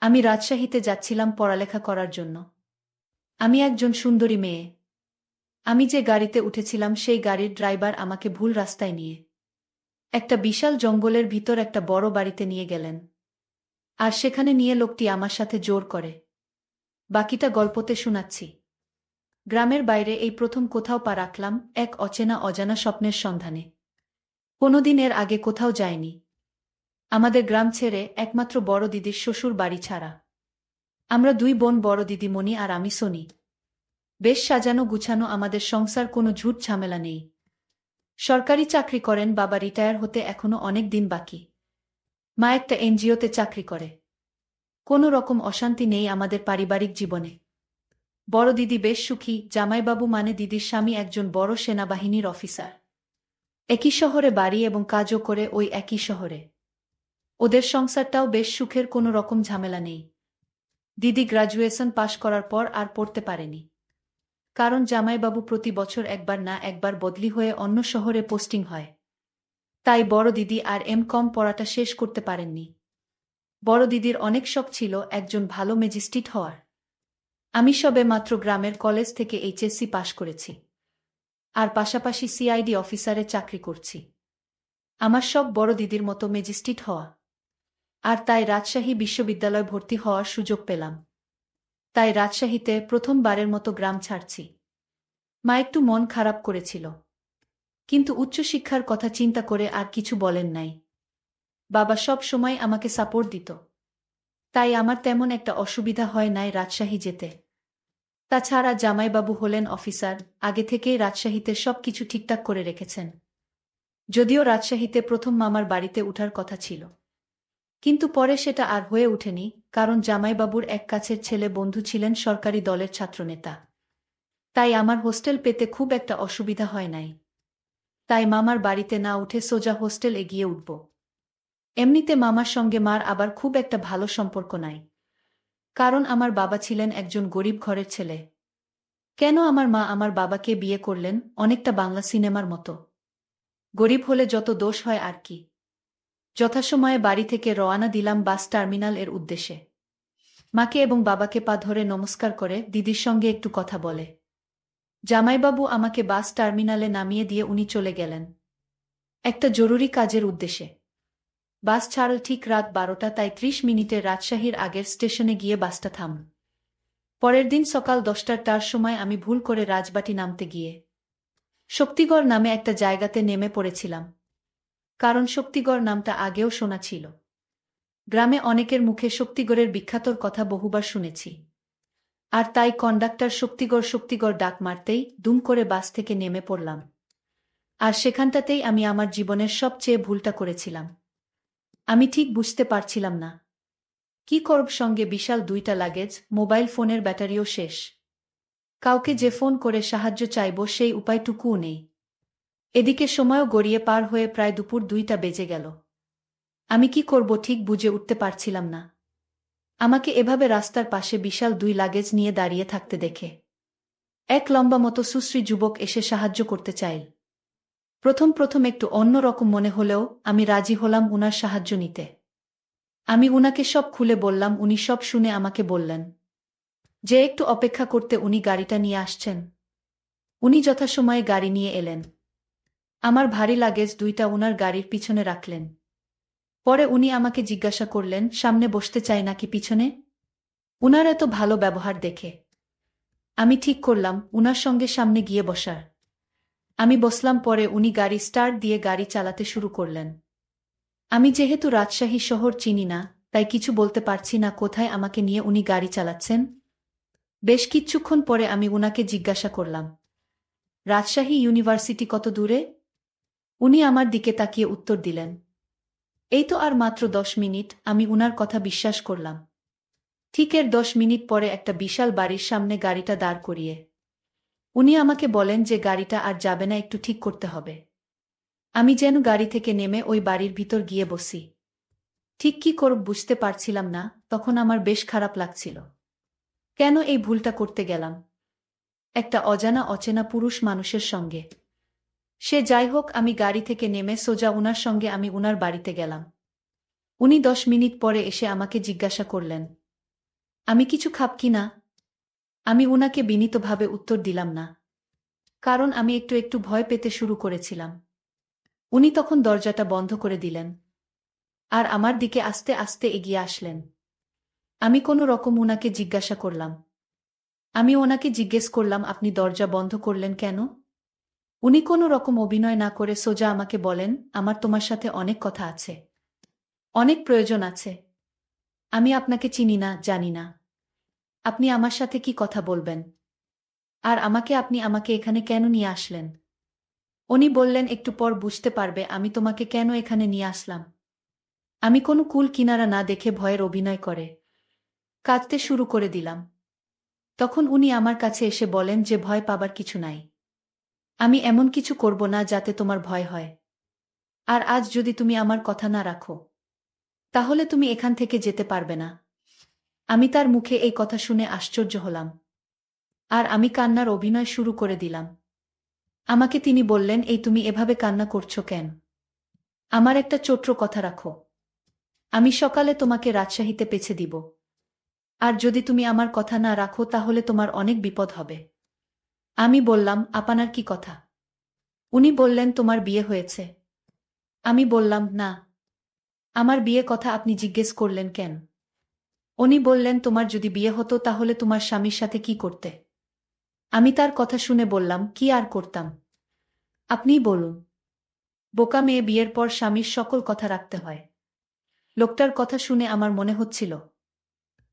আমি রাজশাহীতে যাচ্ছিলাম পড়ালেখা করার জন্য। আমি একজন সুন্দরী মেয়ে। আমি যে গাড়িতে উঠেছিলাম সেই গাড়ির ড্রাইভার আমাকে ভুল রাস্তায় নিয়ে। একটা বিশাল জঙ্গলের ভিতর একটা বড় বাড়িতে নিয়ে গেলেন। আর সেখানে নিয়ে লোকটি আমার সাথে জোর করে। বাকিটা গল্পতে শোনাচ্ছি। গ্রামের বাইরে এই প্রথম কোথাও পা রাখলাম এক অচেনা অজানা স্বপ্নের সন্ধানে। কোনোদিন এর আগে কোথাও যায়নি। আমাদের গ্রাম ছেড়ে একমাত্র বড় দিদির শ্বশুর বাড়ি ছাড়া। আমরা দুই বোন বড় দিদিমণি আর আমি সনি। বেশ সাজানো গুছানো আমাদের সংসার কোনো ঝুট ঝামেলা নেই। সরকারি চাকরি করেন বাবা রিটায়ার হতে এখনও অনেক দিন বাকি। মা একটা এনজিওতে চাকরি করে। কোনো রকম অশান্তি নেই আমাদের পারিবারিক জীবনে। বড় দিদি বেশ সুখী, জামাইবাবু মানে দিদির স্বামী একজন বড় সেনাবাহিনীর অফিসার। একই শহরে বাড়ি এবং কাজও করে ওই একই শহরে। ওদের সংসারটাও বেশ সুখের, কোনো রকম ঝামেলা নেই। দিদি গ্রাজুয়েশন পাশ করার পর আর পড়তে পারেনি। কারণ জামাইবাবু প্রতি বছর একবার না একবার বদলি হয়ে অন্য শহরে পোস্টিং হয়। তাই বড় দিদি আর এম কম পড়াটা শেষ করতে পারেননি। বড় দিদির অনেক শখ ছিল একজন ভালো ম্যাজিস্ট্রেট হওয়ার। আমি সবে মাত্র গ্রামের কলেজ থেকে এইচএসসি পাশ করেছি। আর পাশাপাশি সিআইডি অফিসারে চাকরি করছি। আমার সব বড় দিদির মতো ম্যাজিস্ট্রেট হওয়া। আর তাই রাজশাহী বিশ্ববিদ্যালয় ভর্তি হওয়ার সুযোগ পেলাম। তাই রাজশাহীতে প্রথমবারের মতো গ্রাম ছাড়ছি। মা একটু মন খারাপ করেছিল। কিন্তু উচ্চশিক্ষার কথা চিন্তা করে আর কিছু বলেন নাই। বাবা সব সময় আমাকে সাপোর্ট দিত। তাই আমার তেমন একটা অসুবিধা হয় নাই রাজশাহী যেতে। তাছাড়া জামাইবাবু হলেন অফিসার, আগে থেকেই রাজশাহীতে সব কিছু ঠিকঠাক করে রেখেছেন। যদিও রাজশাহীতে প্রথম মামার বাড়িতে উঠার কথা ছিল। কিন্তু পরে সেটা আর হয়ে ওঠেনি, কারণ জামাইবাবুর এক কাছের ছেলে বন্ধু ছিলেন সরকারি দলের ছাত্রনেতা। তাই আমার হোস্টেল পেতে খুব একটা অসুবিধা হয় নাই। তাই মামার বাড়িতে না উঠে সোজা হোস্টেল এগিয়ে উঠব। এমনিতে মামার সঙ্গে মার আবার খুব একটা ভালো সম্পর্ক নাই। কারণ আমার বাবা ছিলেন একজন গরিব ঘরের ছেলে। কেন আমার মা আমার বাবাকে বিয়ে করলেন, অনেকটা বাংলা সিনেমার মতো। গরিব হলে যত দোষ হয় আর কি। যথাসময়ে বাড়ি থেকে রওয়ানা দিলাম বাস টার্মিনাল এর উদ্দেশ্যে। মাকে এবং বাবাকে পা ধরে নমস্কার করে দিদির সঙ্গে একটু কথা বলে। জামাইবাবু আমাকে বাস টার্মিনালে নামিয়ে দিয়ে উনি চলে গেলেন। একটা জরুরি কাজের উদ্দেশ্যে। বাস ছাড়ল ঠিক রাত বারোটা, তাই ত্রিশ মিনিটে রাজশাহীর আগের স্টেশনে গিয়ে বাসটা থাম পরের দিন সকাল দশটার তার সময় আমি ভুল করে রাজবাটি নামতে গিয়ে। শক্তিগড় নামে একটা জায়গাতে নেমে পড়েছিলাম। কারণ শক্তিগড় নামটা আগেও শোনা ছিল। গ্রামে অনেকের মুখে শক্তিগড়ের বিখ্যাতর কথা বহুবার শুনেছি। আর তাই কন্ডাক্টর শক্তিগড় শক্তিগড় ডাক মারতেই দুম করে বাস থেকে নেমে পড়লাম। আর সেখানটাতেই আমি আমার জীবনের সবচেয়ে ভুলটা করেছিলাম। আমি ঠিক বুঝতে পারছিলাম না। কি করব সঙ্গে বিশাল দুইটা লাগেজ, মোবাইল ফোনের ব্যাটারিও শেষ। কাউকে যে ফোন করে সাহায্য চাইব সেই উপায়টুকুও নেই। এদিকে সময়ও গড়িয়ে পার হয়ে প্রায় দুপুর দুইটা বেজে গেল। আমি কি করব ঠিক বুঝে উঠতে পারছিলাম না। আমাকে এভাবে রাস্তার পাশে বিশাল দুই লাগেজ নিয়ে দাঁড়িয়ে থাকতে দেখে। এক লম্বা মতো সুশ্রী যুবক এসে সাহায্য করতে চাইল। প্রথম প্রথম একটু অন্যরকম মনে হলেও আমি রাজি হলাম উনার সাহায্য নিতে। আমি উনাকে সব খুলে বললাম, উনি সব শুনে আমাকে বললেন, যে একটু অপেক্ষা করতে উনি গাড়িটা নিয়ে আসছেন। উনি যথাসময়ে গাড়ি নিয়ে এলেন। আমার ভারী লাগেজ দুইটা উনার গাড়ির পিছনে রাখলেন। পরে উনি আমাকে জিজ্ঞাসা করলেন, সামনে বসতে চাই নাকি পিছনে? উনার এত ভালো ব্যবহার দেখে। আমি ঠিক করলাম, উনার সঙ্গে সামনে গিয়ে বসার। আমি বসলাম পরে উনি গাড়ি স্টার্ট দিয়ে গাড়ি চালাতে শুরু করলেন। আমি যেহেতু রাজশাহী শহর চিনি না, তাই কিছু বলতে পারছি না কোথায় আমাকে নিয়ে উনি গাড়ি চালাচ্ছেন। বেশ কিছুক্ষণ পরে আমি উনাকে জিজ্ঞাসা করলাম, রাজশাহী ইউনিভার্সিটি কত দূরে? উনি আমার দিকে তাকিয়ে উত্তর দিলেন, এই তো আর মাত্র দশ মিনিট, আমি উনার কথা বিশ্বাস করলাম। ঠিক এর দশ মিনিট পরে একটা বিশাল বাড়ির সামনে গাড়িটা দাঁড় করিয়ে। উনি আমাকে বলেন যে গাড়িটা আর যাবে না, একটু ঠিক করতে হবে। আমি যেন গাড়ি থেকে নেমে ওই বাড়ির ভিতর গিয়ে বসি। ঠিক কি করব বুঝতে পারছিলাম না, তখন আমার বেশ খারাপ লাগছিল। কেন এই ভুলটা করতে গেলাম? একটা অজানা, অচেনা পুরুষ মানুষের সঙ্গে। সে যাই হোক, আমি গাড়ি থেকে নেমে সোজা উনার সঙ্গে আমি উনার বাড়িতে গেলাম। উনি দশ মিনিট পরে এসে আমাকে জিজ্ঞাসা করলেন, আমি কিছু খাব কি না? আমি উনাকে বিনীতভাবে উত্তর দিলাম, না। কারণ আমি একটু একটু ভয় পেতে শুরু করেছিলাম। উনি তখন দরজাটা বন্ধ করে দিলেন আর আমার দিকে আস্তে আস্তে এগিয়ে আসলেন। আমি কোনো রকম উনাকে জিজ্ঞাসা করলাম, আমি ওনাকে জিজ্ঞেস করলাম, আপনি দরজা বন্ধ করলেন কেন? উনি কোনো রকম অভিনয় না করে সোজা আমাকে বলেন, আমার তোমার সাথে অনেক কথা আছে। অনেক প্রয়োজন আছে। আমি আপনাকে চিনি না, জানি না। আপনি আমার সাথে কি কথা বলবেন? আর আমাকে, আপনি আমাকে এখানে কেন নিয়ে আসলেন? উনি বললেন, একটু পর বুঝতে পারবে আমি তোমাকে কেন এখানে নিয়ে আসলাম। আমি কোনো কুল কিনারা না দেখে ভয়ের অভিনয় করে। কাঁদতে শুরু করে দিলাম। তখন উনি আমার কাছে এসে বলেন যে ভয় পাবার কিছু নাই। আমি এমন কিছু করব না যাতে তোমার ভয় হয়। আর আজ যদি তুমি আমার কথা না রাখো, তাহলে তুমি এখান থেকে যেতে পারবে না। আমি তার মুখে এই কথা শুনে আশ্চর্য হলাম। আর আমি কান্নার অভিনয় শুরু করে দিলাম। আমাকে তিনি বললেন, এই তুমি এভাবে কান্না করছ কেন? আমার একটা চোট্র কথা রাখো। আমি সকালে তোমাকে রাজশাহীতে পেছে দিব। আর যদি তুমি আমার কথা না রাখো, তাহলে তোমার অনেক বিপদ হবে। আমি বললাম আপনার কি কথা? উনি বললেন, তোমার বিয়ে হয়েছে। আমি বললাম, না। আমার বিয়ে কথা আপনি জিজ্ঞেস করলেন কেন? উনি বললেন, তোমার যদি বিয়ে হতো তাহলে তোমার স্বামীর সাথে কি করতে? আমি তার কথা শুনে বললাম, কি আর করতাম? আপনিই বলুন। বোকা মেয়ে, বিয়ের পর স্বামীর সকল কথা রাখতে হয়। লোকটার কথা শুনে আমার মনে হচ্ছিল,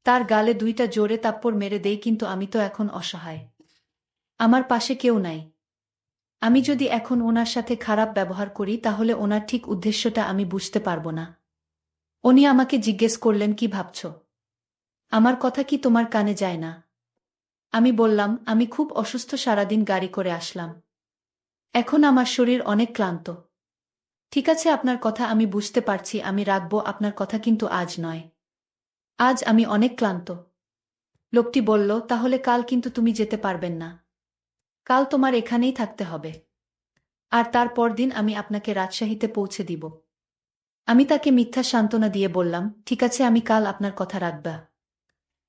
তার গালে দুইটা জোরে তাপ্পর মেরে দেই, কিন্তু আমি তো এখন অসহায়। আমার পাশে কেউ নাই। আমি যদি এখন ওনার সাথে খারাপ ব্যবহার করি, তাহলে ওনার ঠিক উদ্দেশ্যটা আমি বুঝতে পারব না। উনি আমাকে জিজ্ঞেস করলেন, কি ভাবছ? আমার কথা কি তোমার কানে যায় না? আমি বললাম, আমি খুব অসুস্থ, সারাদিন গাড়ি করে আসলাম। এখন আমার শরীর অনেক ক্লান্ত। ঠিক আছে, আপনার কথা আমি বুঝতে পারছি, আমি রাখব, আপনার কথা কিন্তু আজ নয়। আজ আমি অনেক ক্লান্ত। লোকটি বলল, তাহলে কাল কিন্তু তুমি যেতে পারবেন না। কাল তোমার এখানেই থাকতে হবে। আর তারপর দিন আমি আপনাকে রাজশাহীতে পৌঁছে দিব। আমি তাকে মিথ্যা সান্ত্বনা দিয়ে বললাম, ঠিক আছে, আমি কাল আপনার কথা রাখবা।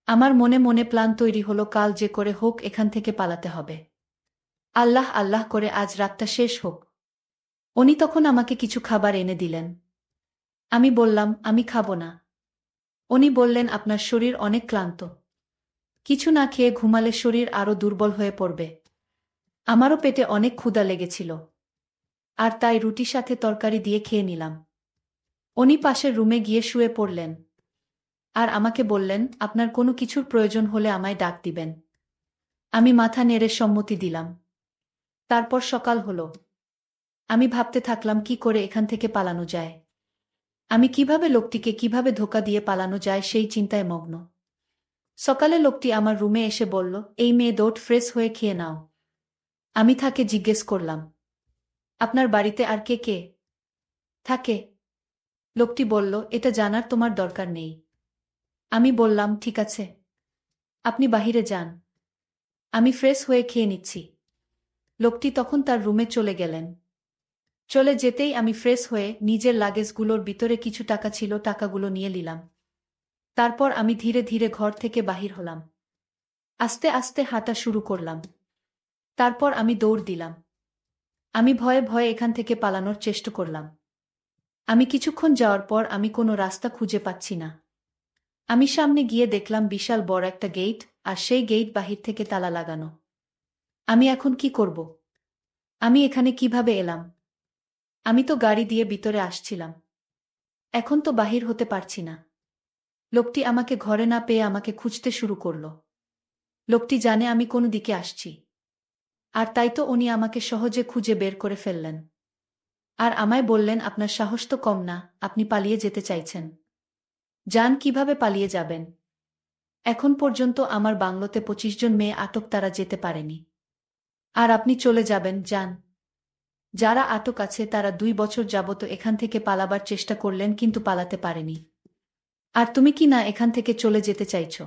আমার মনে মনে প্ল্যান তৈরি হলো কাল যে করে হোক এখান থেকে পালাতে হবে। আল্লাহ আল্লাহ করে আজ রাতটা শেষ হোক। উনি তখন আমাকে কিছু খাবার এনে দিলেন। আমি বললাম, আমি খাব না। উনি বললেন, আপনার শরীর অনেক ক্লান্ত। কিছু না খেয়ে ঘুমালে শরীর আরও দুর্বল হয়ে পড়বে। আমারও পেটে অনেক ক্ষুধা লেগেছিল। আর তাই রুটির সাথে তরকারি দিয়ে খেয়ে নিলাম। উনি পাশের রুমে গিয়ে শুয়ে পড়লেন। আর আমাকে বললেন, আপনার কোনো কিছুর প্রয়োজন হলে আমায় ডাক দিবেন। আমি মাথা নেড়ে সম্মতি দিলাম। তারপর সকাল হলো। আমি ভাবতে থাকলাম, কি করে এখান থেকে পালানো যায়? আমি কীভাবে লোকটিকে কীভাবে ধোকা দিয়ে পালানো যায় সেই চিন্তায় মগ্ন। সকালে লোকটি আমার রুমে এসে বলল, এই মেয়ে দৌট ফ্রেশ হয়ে খেয়ে নাও। আমি তাকে জিজ্ঞেস করলাম, আপনার বাড়িতে আর কে কে? থাকে। লোকটি বলল, এটা জানার তোমার দরকার নেই। আমি বললাম, ঠিক আছে, আপনি বাহিরে যান, আমি ফ্রেশ হয়ে খেয়ে নিচ্ছি। লোকটি তখন তার রুমে চলে গেলেন। চলে যেতেই আমি ফ্রেশ হয়ে নিজের লাগেজগুলোর ভিতরে কিছু টাকা ছিল, টাকাগুলো নিয়ে নিলাম। তারপর আমি ধীরে ধীরে ঘর থেকে বাহির হলাম। আস্তে আস্তে হাঁটা শুরু করলাম। তারপর আমি দৌড় দিলাম। আমি ভয়ে ভয়ে এখান থেকে পালানোর চেষ্টা করলাম। আমি কিছুক্ষণ যাওয়ার পর আমি কোনো রাস্তা খুঁজে পাচ্ছি না। আমি সামনে গিয়ে দেখলাম বিশাল বড় একটা গেট আর সেই গেট বাহির থেকে তালা লাগানো। আমি এখন কি করব? আমি এখানে কীভাবে এলাম? আমি তো গাড়ি দিয়ে ভিতরে আসছিলাম। এখন তো বাহির হতে পারছি না। লোকটি আমাকে ঘরে না পেয়ে আমাকে খুঁজতে শুরু করল। লোকটি জানে আমি কোনো দিকে আসছি। আর তাই তো উনি আমাকে সহজে খুঁজে বের করে ফেললেন। আর আমায় বললেন, আপনার সাহস তো কম না, আপনি পালিয়ে যেতে চাইছেন। যান, কীভাবে পালিয়ে যাবেন? এখন পর্যন্ত আমার বাংলোতে পঁচিশ জন মেয়ে আটক তারা যেতে পারেনি। আর আপনি চলে যাবেন, যান। যারা আটক আছে, তারা দুই বছর যাবত এখান থেকে পালাবার চেষ্টা করলেন, কিন্তু পালাতে পারেনি। আর তুমি কি না এখান থেকে চলে যেতে চাইছ?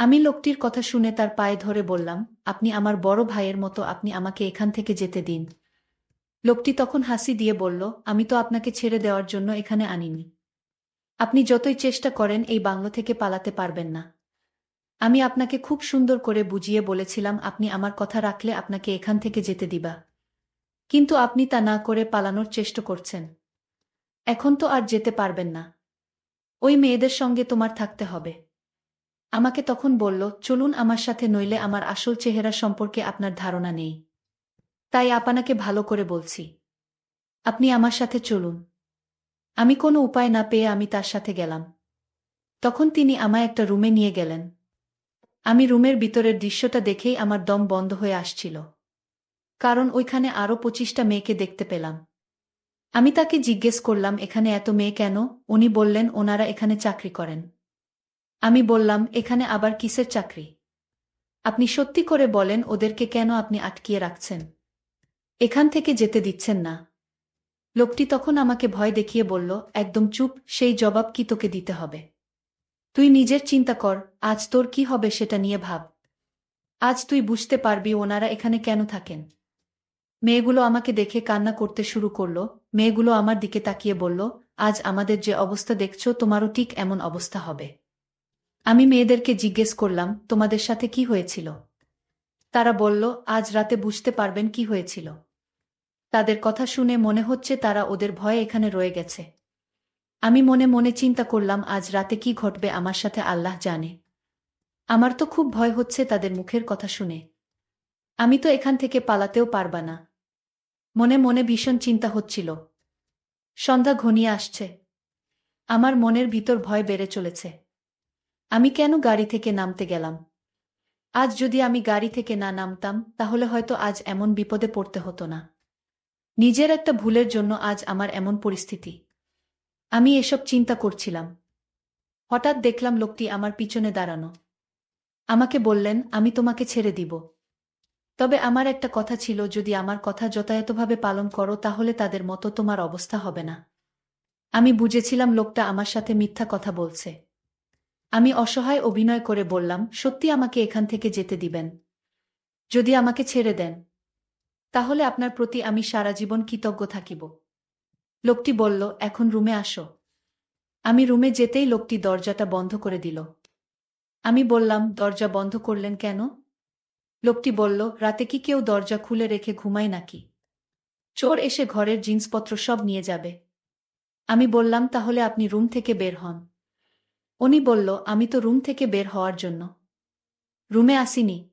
আমি লোকটির কথা শুনে তার পায়ে ধরে বললাম, আপনি আমার বড় ভাইয়ের মতো, আপনি আমাকে এখান থেকে যেতে দিন। লোকটি তখন হাসি দিয়ে বলল, আমি তো আপনাকে ছেড়ে দেওয়ার জন্য এখানে আনিনি। আপনি যতই চেষ্টা করেন, এই বাংলো থেকে পালাতে পারবেন না। আমি আপনাকে খুব সুন্দর করে বুঝিয়ে বলেছিলাম, আপনি আমার কথা রাখলে আপনাকে এখান থেকে যেতে দিবা। কিন্তু আপনি তা না করে পালানোর চেষ্টা করছেন। এখন তো আর যেতে পারবেন না। ওই মেয়েদের সঙ্গে তোমার থাকতে হবে। আমাকে তখন বলল, চলুন আমার সাথে নইলে আমার আসল চেহারা সম্পর্কে আপনার ধারণা নেই। তাই আপনাকে ভালো করে বলছি। আপনি আমার সাথে চলুন। আমি কোনো উপায় না পেয়ে আমি তার সাথে গেলাম। তখন তিনি আমায় একটা রুমে নিয়ে গেলেন। আমি রুমের ভিতরের দৃশ্যটা দেখেই আমার দম বন্ধ হয়ে আসছিল। কারণ ওইখানে আরও পঁচিশটা মেয়েকে দেখতে পেলাম। আমি তাকে জিজ্ঞেস করলাম, এখানে এত মেয়ে কেন? উনি বললেন, ওনারা এখানে চাকরি করেন। আমি বললাম, এখানে আবার কিসের চাকরি? আপনি সত্যি করে বলেন, ওদেরকে কেন আপনি আটকিয়ে রাখছেন? এখান থেকে যেতে দিচ্ছেন না। লোকটি তখন আমাকে ভয় দেখিয়ে বলল, একদম চুপ, সেই জবাব কি তোকে দিতে হবে? তুই নিজের চিন্তা কর, আজ তোর কি হবে সেটা নিয়ে ভাব। আজ তুই বুঝতে পারবি ওনারা এখানে কেন থাকেন? মেয়েগুলো আমাকে দেখে কান্না করতে শুরু করল। মেয়েগুলো আমার দিকে তাকিয়ে বলল, আজ আমাদের যে অবস্থা দেখছ, তোমারও ঠিক এমন অবস্থা হবে। আমি মেয়েদেরকে জিজ্ঞেস করলাম, তোমাদের সাথে কি হয়েছিল? তারা বলল, আজ রাতে বুঝতে পারবেন কি হয়েছিল। তাদের কথা শুনে মনে হচ্ছে তারা ওদের ভয়ে এখানে রয়ে গেছে। আমি মনে মনে চিন্তা করলাম, আজ রাতে কি ঘটবে আমার সাথে আল্লাহ জানে। আমার তো খুব ভয় হচ্ছে তাদের মুখের কথা শুনে। আমি তো এখান থেকে পালাতেও পারবা না। মনে মনে ভীষণ চিন্তা হচ্ছিল। সন্ধ্যা ঘনিয়ে আসছে। আমার মনের ভিতর ভয় বেড়ে চলেছে। আমি কেন গাড়ি থেকে নামতে গেলাম? আজ যদি আমি গাড়ি থেকে না নামতাম, তাহলে হয়তো আজ এমন বিপদে পড়তে হতো না। নিজের একটা ভুলের জন্য আজ আমার এমন পরিস্থিতি। আমি এসব চিন্তা করছিলাম। হঠাৎ দেখলাম লোকটি আমার পিছনে দাঁড়ানো। আমাকে বললেন, আমি তোমাকে ছেড়ে দিব। তবে আমার একটা কথা ছিল, যদি আমার কথা যথাযথভাবে পালন করো, তাহলে তাদের মতো তোমার অবস্থা হবে না। আমি বুঝেছিলাম লোকটা আমার সাথে মিথ্যা কথা বলছে। আমি অসহায় অভিনয় করে বললাম, সত্যি আমাকে এখান থেকে যেতে দিবেন। যদি আমাকে ছেড়ে দেন, তাহলে আপনার প্রতি আমি সারা জীবন কৃতজ্ঞ থাকিব। লোকটি বলল, এখন রুমে আসো। আমি রুমে যেতেই লোকটি দরজাটা বন্ধ করে দিল। আমি বললাম, দরজা বন্ধ করলেন কেন? লোকটি বলল, রাতে কি কেউ দরজা খুলে রেখে ঘুমায় নাকি? চোর এসে ঘরের জিনিসপত্র সব নিয়ে যাবে। আমি বললাম, তাহলে আপনি রুম থেকে বের হন। উনি বলল, আমি তো রুম থেকে বের হওয়ার জন্য। রুমে আসিনি।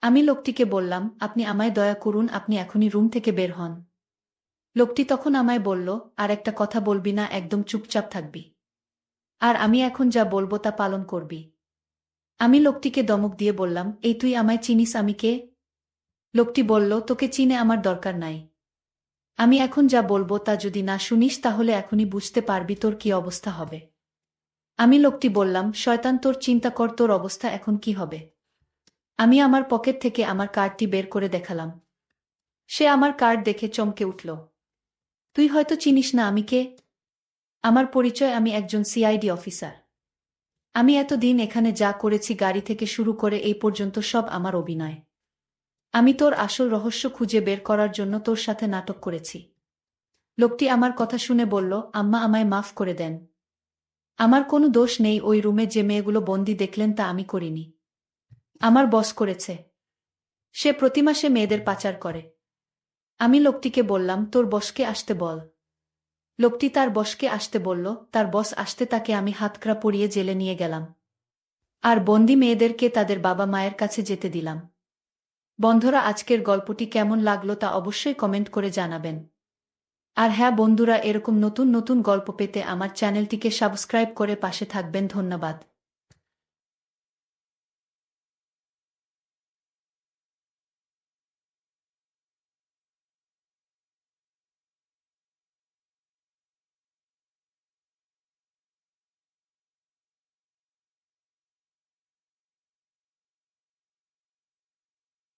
আমি লোকটিকে বললাম, আপনি আমায় দয়া করুন, আপনি এখনই রুম থেকে বের হন। লোকটি তখন আমায় বলল, আর একটা কথা বলবি না, একদম চুপচাপ থাকবি। আর আমি এখন যা বলব তা পালন করবি। আমি লোকটিকে দমক দিয়ে বললাম, এই তুই আমায় চিনিস, আমি কে? লোকটি বলল, তোকে চিনে আমার দরকার নাই। আমি এখন যা বলব তা যদি না শুনিস, তাহলে এখনই বুঝতে পারবি তোর কি অবস্থা হবে। আমি লোকটি বললাম, শয়তান তোর চিন্তা কর, তোর অবস্থা এখন কি হবে? আমি আমার পকেট থেকে আমার কার্ডটি বের করে দেখালাম। সে আমার কার্ড দেখে চমকে উঠল। তুই হয়তো চিনিস না আমি কে? আমার পরিচয় আমি একজন সিআইডি অফিসার আমি এতদিন এখানে যা করেছি গাড়ি থেকে শুরু করে এই পর্যন্ত সব আমার অভিনয়। আমি তোর আসল রহস্য খুঁজে বের করার জন্য তোর সাথে নাটক করেছি। লোকটি আমার কথা শুনে বলল, আম্মা আমায় মাফ করে দেন। আমার কোনো দোষ নেই ওই রুমে যে মেয়েগুলো বন্দি দেখলেন তা আমি করিনি। আমার বস করেছে। সে প্রতি মাসে মেয়েদের পাচার করে। আমি লোকটিকে বললাম, তোর বসকে আসতে বল। লোকটি তার বসকে আসতে বলল, তার বস আসতে তাকে আমি হাতকড়া পরিয়ে জেলে নিয়ে গেলাম। আর বন্দি মেয়েদেরকে তাদের বাবা মায়ের কাছে যেতে দিলাম। বন্ধরা, আজকের গল্পটি কেমন লাগল তা অবশ্যই কমেন্ট করে জানাবেন। আর হ্যাঁ বন্ধুরা, এরকম নতুন নতুন গল্প পেতে আমার চ্যানেলটিকে সাবস্ক্রাইব করে পাশে থাকবেন। ধন্যবাদ।